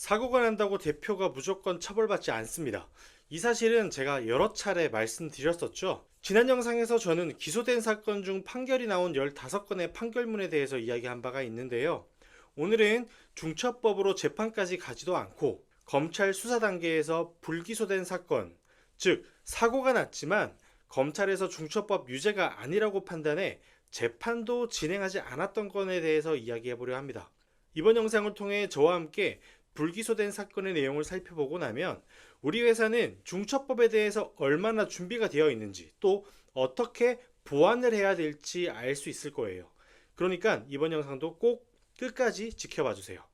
사고가 난다고 대표가 무조건 처벌받지 않습니다. 이 사실은 제가 여러 차례 말씀드렸었죠. 지난 영상에서 저는 기소된 사건 중 판결이 나온 15건의 판결문에 대해서 이야기한 바가 있는데요. 오늘은 중처법으로 재판까지 가지도 않고 검찰 수사 단계에서 불기소된 사건, 즉 사고가 났지만 검찰에서 중처법 유죄가 아니라고 판단해 재판도 진행하지 않았던 건에 대해서 이야기해 보려 합니다. 이번 영상을 통해 저와 함께 불기소된 사건의 내용을 살펴보고 나면 우리 회사는 중처법에 대해서 얼마나 준비가 되어 있는지 또 어떻게 보완을 해야 될지 알 수 있을 거예요. 그러니까 이번 영상도 꼭 끝까지 지켜봐 주세요.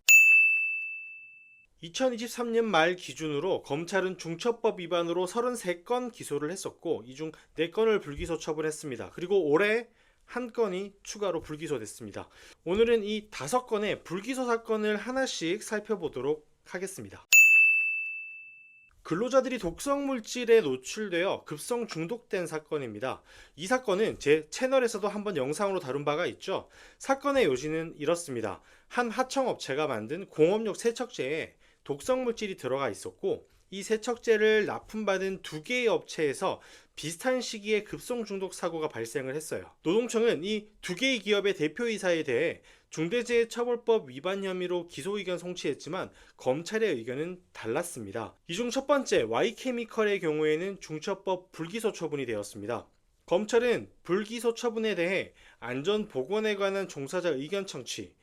2023년 말 기준으로 검찰은 중처법 위반으로 33건 기소를 했었고 이 중 4건을 불기소 처분했습니다. 그리고 올해 한 건이 추가로 불기소됐습니다. 오늘은 이 다섯 건의 불기소 사건을 하나씩 살펴보도록 하겠습니다. 근로자들이 독성 물질에 노출되어 급성 중독된 사건입니다. 이 사건은 제 채널에서도 한번 영상으로 다룬 바가 있죠. 사건의 요지는 이렇습니다. 한 하청업체가 만든 공업용 세척제에 독성 물질이 들어가 있었고 이 세척제를 납품받은 두 개의 업체에서 비슷한 시기에 급성 중독 사고가 발생을 했어요. 노동청은 이 두 개의 기업의 대표이사에 대해 중대재해처벌법 위반 혐의로 기소 의견 송치했지만 검찰의 의견은 달랐습니다. 이 중 첫 번째 Y케미컬의 경우에는 중처법 불기소 처분이 되었습니다. 검찰은 불기소 처분에 대해 안전보건에 관한 종사자 의견 청취,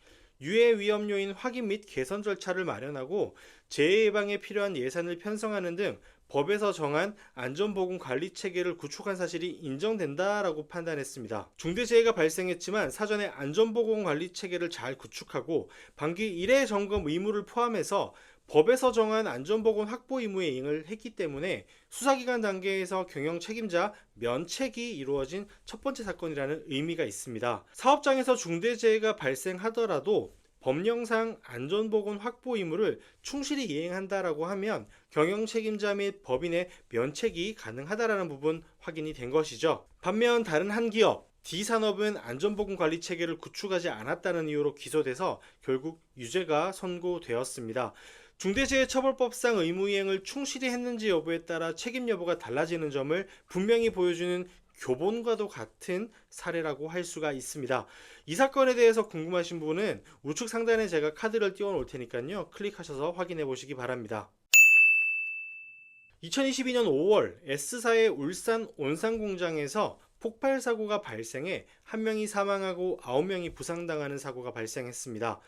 유해 위험 요인 확인 및 개선 절차를 마련하고 재해 예방에 필요한 예산을 편성하는 등 법에서 정한 안전보건 관리 체계를 구축한 사실이 인정된다라고 판단했습니다. 중대재해가 발생했지만 사전에 안전보건 관리 체계를 잘 구축하고 반기 1회 점검 의무를 포함해서 법에서 정한 안전보건 확보 의무에 이행을 했기 때문에 수사기관 단계에서 경영 책임자 면책이 이루어진 첫 번째 사건이라는 의미가 있습니다. 사업장에서 중대재해가 발생하더라도 법령상 안전보건 확보 의무를 충실히 이행한다라고 하면 경영 책임자 및 법인의 면책이 가능하다라는 부분 확인이 된 것이죠. 반면 다른 한 기업 D산업은 안전보건 관리 체계를 구축하지 않았다는 이유로 기소돼서 결국 유죄가 선고되었습니다. 중대재해처벌법상 의무이행을 충실히 했는지 여부에 따라 책임 여부가 달라지는 점을 분명히 보여주는 교본과도 같은 사례라고 할 수가 있습니다. 이 사건에 대해서 궁금하신 분은 우측 상단에 제가 카드를 띄워 놓을 테니까요. 클릭하셔서 확인해 보시기 바랍니다. 2022년 5월 S사의 울산 온산 공장에서 폭발 사고가 발생해 한 명이 사망하고 아홉 명이 부상당하는 사고가 발생했습니다.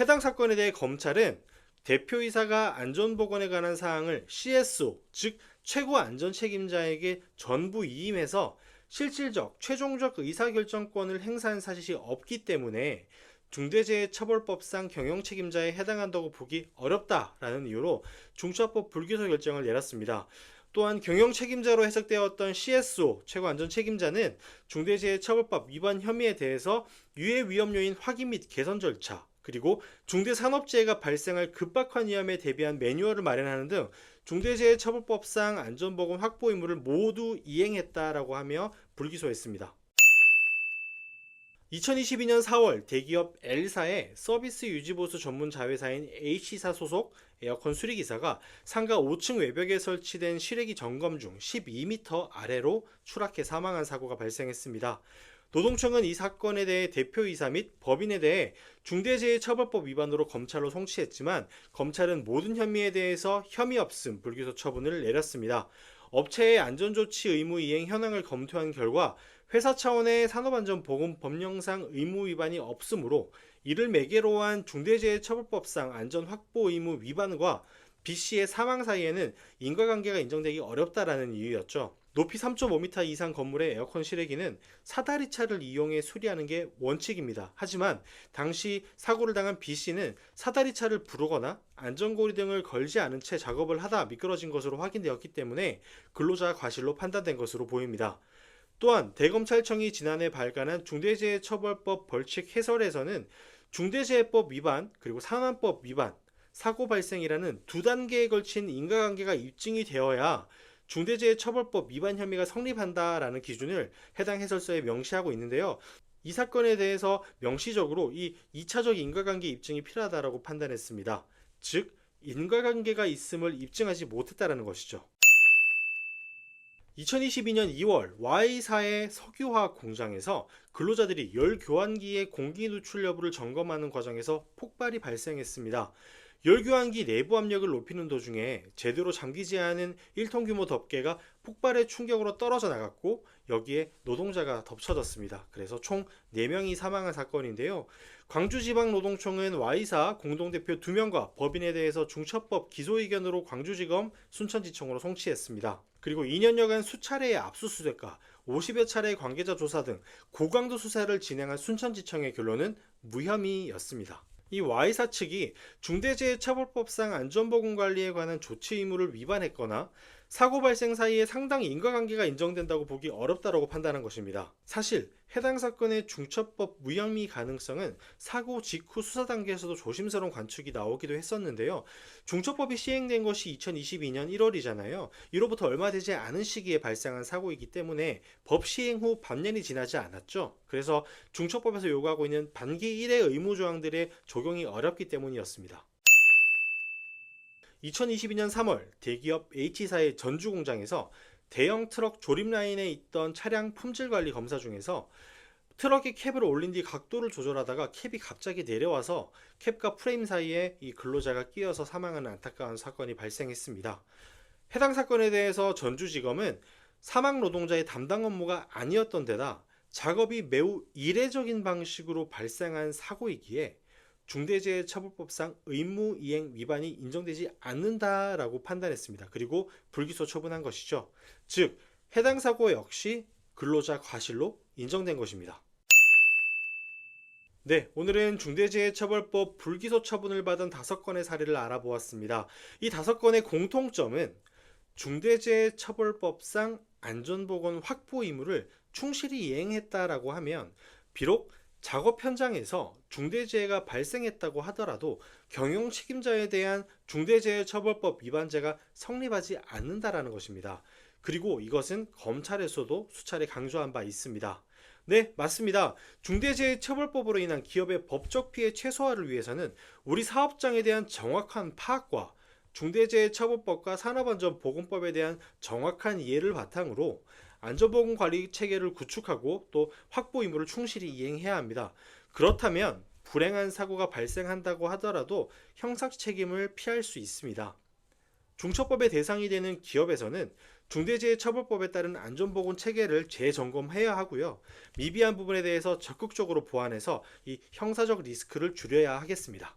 해당 사건에 대해 검찰은 대표이사가 안전보건에 관한 사항을 CSO, 즉 최고 안전 책임자에게 전부 이임해서 실질적, 최종적 의사결정권을 행사한 사실이 없기 때문에 중대재해처벌법상 경영 책임자에 해당한다고 보기 어렵다라는 이유로 중처법 불기소 결정을 내렸습니다. 또한 경영 책임자로 해석되었던 CSO 최고 안전 책임자는 중대재해처벌법 위반 혐의에 대해서 유해 위험 요인 확인 및 개선 절차 그리고 중대산업재해가 발생할 급박한 위험에 대비한 매뉴얼을 마련하는 등 중대재해처벌법상 안전보건 확보 의무를 모두 이행했다라고 하며 불기소했습니다. 2022년 4월 대기업 L사의 서비스 유지보수 전문 자회사인 H사 소속 에어컨 수리기사가 상가 5층 외벽에 설치된 실외기 점검 중 12m 아래로 추락해 사망한 사고가 발생했습니다. 노동청은 이 사건에 대해 대표이사 및 법인에 대해 중대재해처벌법 위반으로 검찰로 송치했지만 검찰은 모든 혐의에 대해서 혐의 없음 불기소 처분을 내렸습니다. 업체의 안전조치 의무 이행 현황을 검토한 결과 회사 차원의 산업안전보건 법령상 의무 위반이 없으므로 이를 매개로 한 중대재해처벌법상 안전확보 의무 위반과 B씨의 사망 사이에는 인과관계가 인정되기 어렵다라는 이유였죠. 높이 3.5m 이상 건물의 에어컨 실외기는 사다리차를 이용해 수리하는 게 원칙입니다. 하지만 당시 사고를 당한 B씨는 사다리차를 부르거나 안전고리 등을 걸지 않은 채 작업을 하다 미끄러진 것으로 확인되었기 때문에 근로자 과실로 판단된 것으로 보입니다. 또한 대검찰청이 지난해 발간한 중대재해처벌법 벌칙 해설에서는 중대재해법 위반 그리고 산안법 위반 사고 발생이라는 두 단계에 걸친 인과관계가 입증이 되어야 중대재해처벌법 위반 혐의가 성립한다라는 기준을 해당 해설서에 명시하고 있는데요. 이 사건에 대해서 명시적으로 이 2차적 인과관계 입증이 필요하다라고 판단했습니다. 즉 인과관계가 있음을 입증하지 못했다라는 것이죠. 2022년 2월 Y사의 석유화학 공장에서 근로자들이 열 교환기의 공기 누출 여부를 점검하는 과정에서 폭발이 발생했습니다. 열 교환기 내부 압력을 높이는 도중에 제대로 잠기지 않은 1톤 규모 덮개가 폭발의 충격으로 떨어져 나갔고 여기에 노동자가 덮쳐졌습니다. 그래서 총 4명이 사망한 사건인데요. 광주지방노동청은 Y사 공동대표 2명과 법인에 대해서 중처법 기소 의견으로 광주지검 순천지청으로 송치했습니다. 그리고 2년여간 수차례의 압수수색과 50여 차례의 관계자 조사 등 고강도 수사를 진행한 순천지청의 결론은 무혐의였습니다. 이 Y사 측이 중대재해처벌법상 안전보건관리에 관한 조치 의무를 위반했거나 사고 발생 사이에 상당 인과관계가 인정된다고 보기 어렵다고 판단한 것입니다. 사실 해당 사건의 중처법 무혐의 가능성은 사고 직후 수사 단계에서도 조심스러운 관측이 나오기도 했었는데요. 중처법이 시행된 것이 2022년 1월이잖아요. 이로부터 얼마 되지 않은 시기에 발생한 사고이기 때문에 법 시행 후 반년이 지나지 않았죠. 그래서 중처법에서 요구하고 있는 반기 1의 의무 조항들의 적용이 어렵기 때문이었습니다. 2022년 3월 대기업 H사의 전주 공장에서 대형 트럭 조립 라인에 있던 차량 품질 관리 검사 중에서 트럭의 캡을 올린 뒤 각도를 조절하다가 캡이 갑자기 내려와서 캡과 프레임 사이에 이 근로자가 끼어서 사망하는 안타까운 사건이 발생했습니다. 해당 사건에 대해서 전주지검은 사망 노동자의 담당 업무가 아니었던 데다 작업이 매우 이례적인 방식으로 발생한 사고이기에 중대재해처벌법상 의무 이행 위반이 인정되지 않는다라고 판단했습니다. 그리고 불기소 처분한 것이죠. 즉 해당 사고 역시 근로자 과실로 인정된 것입니다. 네, 오늘은 중대재해처벌법 불기소 처분을 받은 다섯 건의 사례를 알아보았습니다. 이 다섯 건의 공통점은 중대재해처벌법상 안전보건 확보 의무를 충실히 이행했다라고 하면 비록 작업 현장에서 중대재해가 발생했다고 하더라도 경영 책임자에 대한 중대재해처벌법 위반죄가 성립하지 않는다라는 것입니다. 그리고 이것은 검찰에서도 수차례 강조한 바 있습니다. 네, 맞습니다. 중대재해처벌법으로 인한 기업의 법적 피해 최소화를 위해서는 우리 사업장에 대한 정확한 파악과 중대재해처벌법과 산업안전보건법에 대한 정확한 이해를 바탕으로 안전보건 관리 체계를 구축하고 또 확보 의무를 충실히 이행해야 합니다. 그렇다면 불행한 사고가 발생한다고 하더라도 형사 책임을 피할 수 있습니다. 중처법의 대상이 되는 기업에서는 중대재해처벌법에 따른 안전보건 체계를 재점검해야 하고요. 미비한 부분에 대해서 적극적으로 보완해서 이 형사적 리스크를 줄여야 하겠습니다.